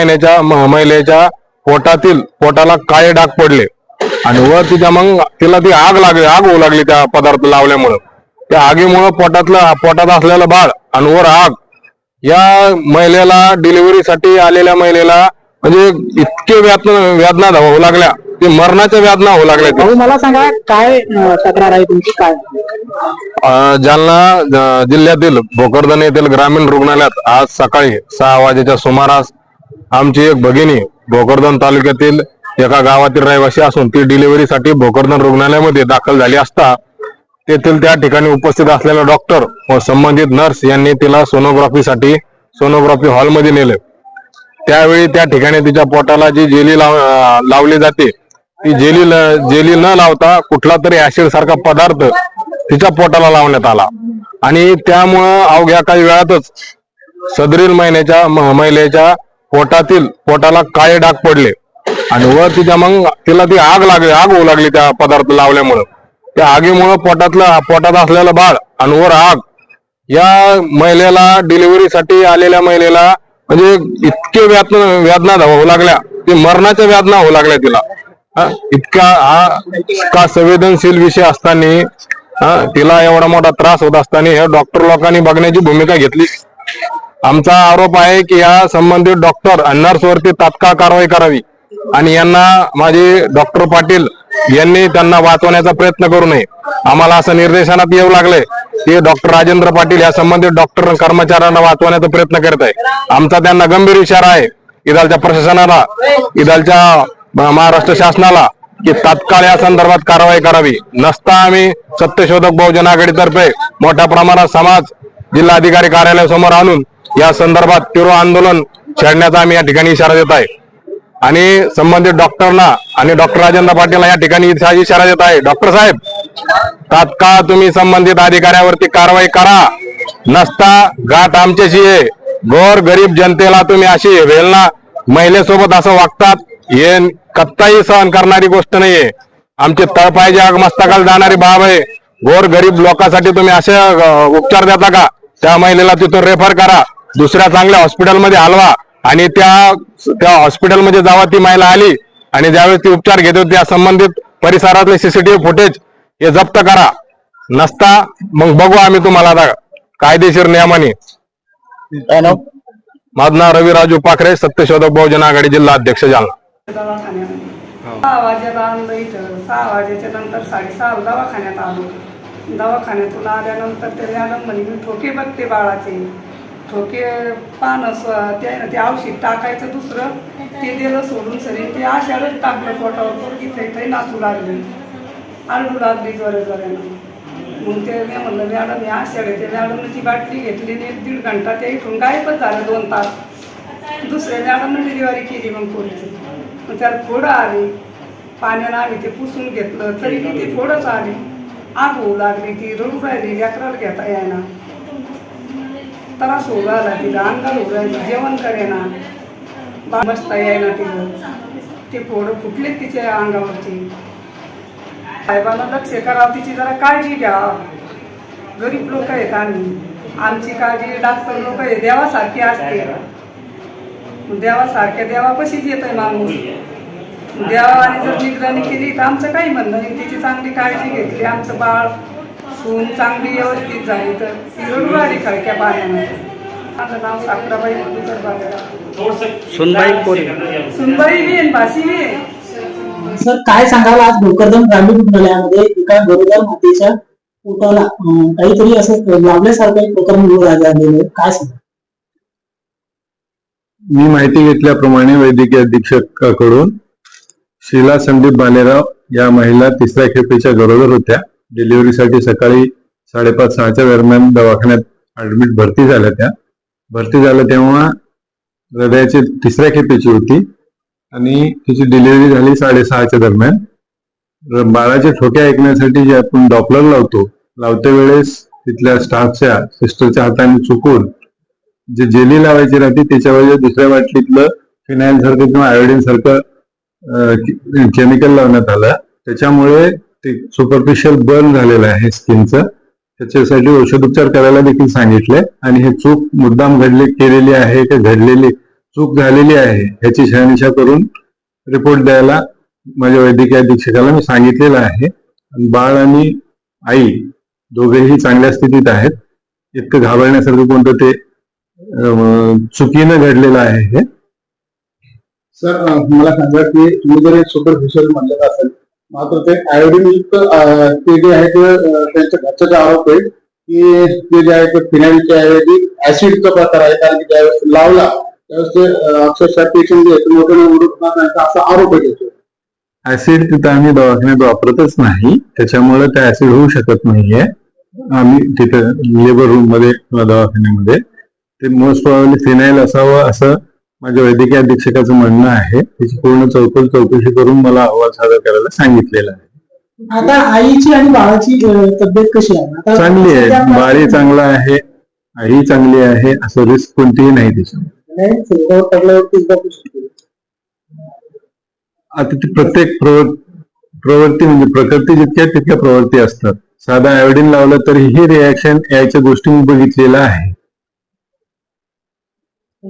महिन्याच्या महिलेच्या पोटातील पोटाला काळे डाग पडले. आणि वर तिच्या मग तिला ती आग लागली आग होऊ लागली त्या पदार्थ लावल्यामुळं. त्या आगीमुळं पोटातलं पोटात असलेलं बाळ आणि वर आग या महिलेला डिलिव्हरीसाठी आलेल्या महिलेला म्हणजे इतके वेदना वेदना होऊ लागल्या. ते मरणाच्या वेदना होऊ लागल्या मला सांगा काय तक्रार आहे तुमची? काय? जालना जिल्ह्यातील भोकरदन येथील ग्रामीण रुग्णालयात आज सकाळी सहा वाजेच्या सुमारास आमची एक भगिनी भोकरदन तालुक्यातील एका गावातील रहिवासी असून ती डिलिव्हरीसाठी भोकरदन रुग्णालयामध्ये दाखल झाली असता तेथील त्या ठिकाणी उपस्थित असलेला डॉक्टर व संबंधित नर्स यांनी तिला सोनोग्राफीसाठी सोनोग्राफी हॉलमध्ये नेले. त्यावेळी त्या ठिकाणी तिच्या पोटाला जी जेली लाव लावली जाते ती जेली जेली न लावता कुठला तरी ऍसिड सारखा पदार्थ तिच्या पोटाला लावण्यात आला. आणि त्यामुळं अवघ्या काही वेळातच सदरील महिन्याच्या म- महिलेच्या पोटातील पोटाला काळे डाग पडले. आणि वर तिच्या मग तिला ती आग लागली आग होऊ लागली त्या पदार्थ लावल्यामुळं. त्या आगीमुळं पोटातलं पोटात असलेलं बाळ आणि वर आग या महिलेला डिलिव्हरीसाठी आलेल्या महिलेला म्हणजे इतके वेदना व्यादना होऊ लागल्या. ते मरणाच्या व्यादना होऊ लागल्या तिला. हा, इतका हा इतका संवेदनशील विषय असताना हा, तिला एवढा मोठा त्रास होत असताना हे डॉक्टर लोकांनी बघण्याची भूमिका घेतली. आमचा आरोप आहे की या संबंधित डॉक्टर आणि नर्स वरती तात्काळ कारवाई करावी. आणि यांना माझे डॉक्टर पाटील यांनी त्यांना वाचवण्याचा प्रयत्न करू नये. आम्हाला असं निर्देशनात येऊ लागले की डॉक्टर राजेंद्र पाटील या संबंधित डॉक्टर कर्मचाऱ्यांना वाचवण्याचा प्रयत्न करत आहे. आमचा त्यांना गंभीर इशारा आहे. इदालच्या प्रशासनाला इदालच्या महाराष्ट्र शासनाला की तात्काळ या संदर्भात कारवाई करावी. नसता आम्ही सत्यशोधक बहुजन आघाडीतर्फे मोठ्या प्रमाणात समाज जिल्हाधिकारी कार्यालयासमोर आणून या संदर्भात तीव्र आंदोलन छेडण्याचा आम्ही या ठिकाणी इशारा देत आहे. आणि संबंधित डॉक्टरना आणि डॉक्टर राजेंद्र पाटील या ठिकाणी इशारा देत आहे. डॉक्टर साहेब तात्काळ तुम्ही संबंधित अधिकाऱ्यावरती कारवाई करा. नसता गाठ आमच्याशी आहे. गोर गरीब जनतेला तुम्ही अशी वेलना महिलेसोबत असं वागतात हे कत्ताही सहन करणारी गोष्ट नाहीये. आमचे तळपायचे मस्तकाला जाणारी बाब आहे. गोर गरीब लोकांसाठी तुम्ही असे उपचार देता का? त्या महिलेला तिथून रेफर करा. दुसऱ्या चांगल्या हॉस्पिटलमध्ये हलवा आणि त्या त्या हॉस्पिटलमध्ये जेव्हा ती महिला आली आणि ज्यावेळेस ती उपचार घेत होती त्या संबंधित परिसरातले सीसीटीव्ही फुटेज हे जप्त करा. नसता मग बघू आम्ही तुम्हाला आता कायदेशीर नियमाने. माझं नाव रवी राजू पाखरे सत्यशोधक बहुजन आघाडी जिल्हा अध्यक्ष जालना. दवाखान्यामध्ये. सहा वाजेला आणलं इथं. सहा वाजेच्या नंतर साडेसहा दवाखान्यात आलो. दवाखान्यातून आल्यानंतर ते मॅडम म्हणे मी ठोके बघते बाळाचे. ठोके पान असं ते ते औषध टाकायचं दुसरं ते दिलं सोडून सरी. ते आशाळच टाकलं पोटावर पोरगी इथे इथे नाचू लागली. आरडू लागली जोरे जोऱ्यानं. मग ते मी म्हणलं मॅडम हे आषाढ आहे ते मॅडमने ती बाटली घेतली नाही एक दीड घंटा ते इथून गायबच झालं दोन तास. दुसऱ्या मॅडमने डिलिव्हरी केली मग पोरीची. मग त्याला फोडं आली. पाण्यानं आम्ही ते पुसून घेतलं तरी ती थोडंच आली. आग होऊ लागली ती रडू राहिली लेकराला घेता यायना त्रास होऊ लागला तिला अंगाल होऊ राहिली जेवण करेना. बा- बसता येईना तिला ते फोडं फुटले तिच्या अंगावरची साहेबांना लक्ष करावं तिची जरा काळजी घ्या. गरीब लोक आहेत आम्ही. आमची काळजी डॉक्टर लोक आहे देवासारखी असते. देवासारख्या देवापाशीच येत आहे माणूस देवाने जर निगराणी केली तर आमचं काही म्हणणं नाही. तिची चांगली काळजी घेतली आमचं बाळ सून चांगली व्यवस्थित झाली तर ती रडू राहिली खळक्या पाण्यानं माझं नाव साखराबाई मधुकर बागेरा सुनबाई कोरी. सुनबाई बी भासी बी सर काय सांगाल आज भोकरदन ग्रामीण रुग्णालयामध्ये एका गरोदर मातेच्या पोटाला काहीतरी असं लावल्यासारखं एक प्रकरण आलेलं आहे. काय सांगा मी माहिती घेतल्याप्रमाणे वैद्यकीय अधीक्षकाकडून शीला संदीप बालेराव या महिला तिसऱ्या खेपेच्या गरोदर होत्या. डिलिव्हरीसाठी सकाळी साडेपाच सहाच्या दरम्यान दवाखान्यात ऍडमिट भरती झाल्या त्या. भरती झाल्या तेव्हा हृदयाची तिसऱ्या खेपेची होती आणि तिची डिलिव्हरी झाली साडेसहाच्या दरम्यान. बाळाच्या ठोक्या ऐकण्यासाठी जे आपण डॉपलर लावतो लावते वेळेस तिथल्या स्टाफच्या सिस्टरच्या हाताने चुकून जे जेली लावायची राहते त्याच्यावर दुसऱ्या बाटलीतलं फिनाईल सारखं किंवा आयोडीन सारखं केमिकल लावण्यात आलं. त्याच्यामुळे ते सुपरफिशियल बर्न झालेलं आहे स्किनचं त्याच्यासाठी औषधोपचार करायला देखील सांगितले. आणि हे चूक मुद्दाम घडले केलेली आहे का घडलेली चूक झालेली आहे ह्याची शहानिशा करून रिपोर्ट द्यायला माझ्या वैद्यकीय अधीक्षकाला मी सांगितलेलं आहे. बाळ आणि आई दोघेही चांगल्या स्थितीत आहेत. इतकं घाबरण्यासारखं कोणतं ते चुकीनं घडलेलं आहे हे. सर मला सांगा की तुम्ही जर सुपरफिशियल म्हणलेलं असेल मात्र ते आयोडीन युक्त ते जे आहे ते त्यांच्या घरच्याचा आरोप आहे की ते जे आहे ते फिनाईलच्या ऐवजी ऍसिडचा प्रकार आहे. कारण की ज्यावेळेस लावला त्यावेळेस ते अक्षरशः पेशंट जे आहे उडत त्यांचा असा आरोप आहे त्याच्यावर. ऍसिड तिथं आम्ही दवाखान्यात वापरतच नाही. त्याच्यामुळे ते ऍसिड होऊ शकत नाहीये. आम्ही तिथं लेबर रूममध्ये किंवा दवाखान्यामध्ये. ते मोस्ट प्रॉब्ली फिनाईल असावं असं माझ्या वैद्यकीय अधीक्षकाचं म्हणणं आहे त्याची पूर्ण चौकशी चौकशी करून मला अहवाल सादर करायला सांगितलेला आहे. आता आईची आणि बाळाची तब्येत कशी आहे? आता चांगली आहे. बाळी चांगला आहे. आई चांगली आहे. असं रिस्क कोणतीही नाही त्याच्यामध्ये नाही, पडल्यावरती? आता ती प्रत्येक प्रवृ- प्रवृत्ती म्हणजे प्रकृती जितक्या तितक्या प्रवृत्ती असतात. साधा आयोडीन लावलं तरी ही रिॲक्शन यायच्या गोष्टी मी बघितलेल्या आहे.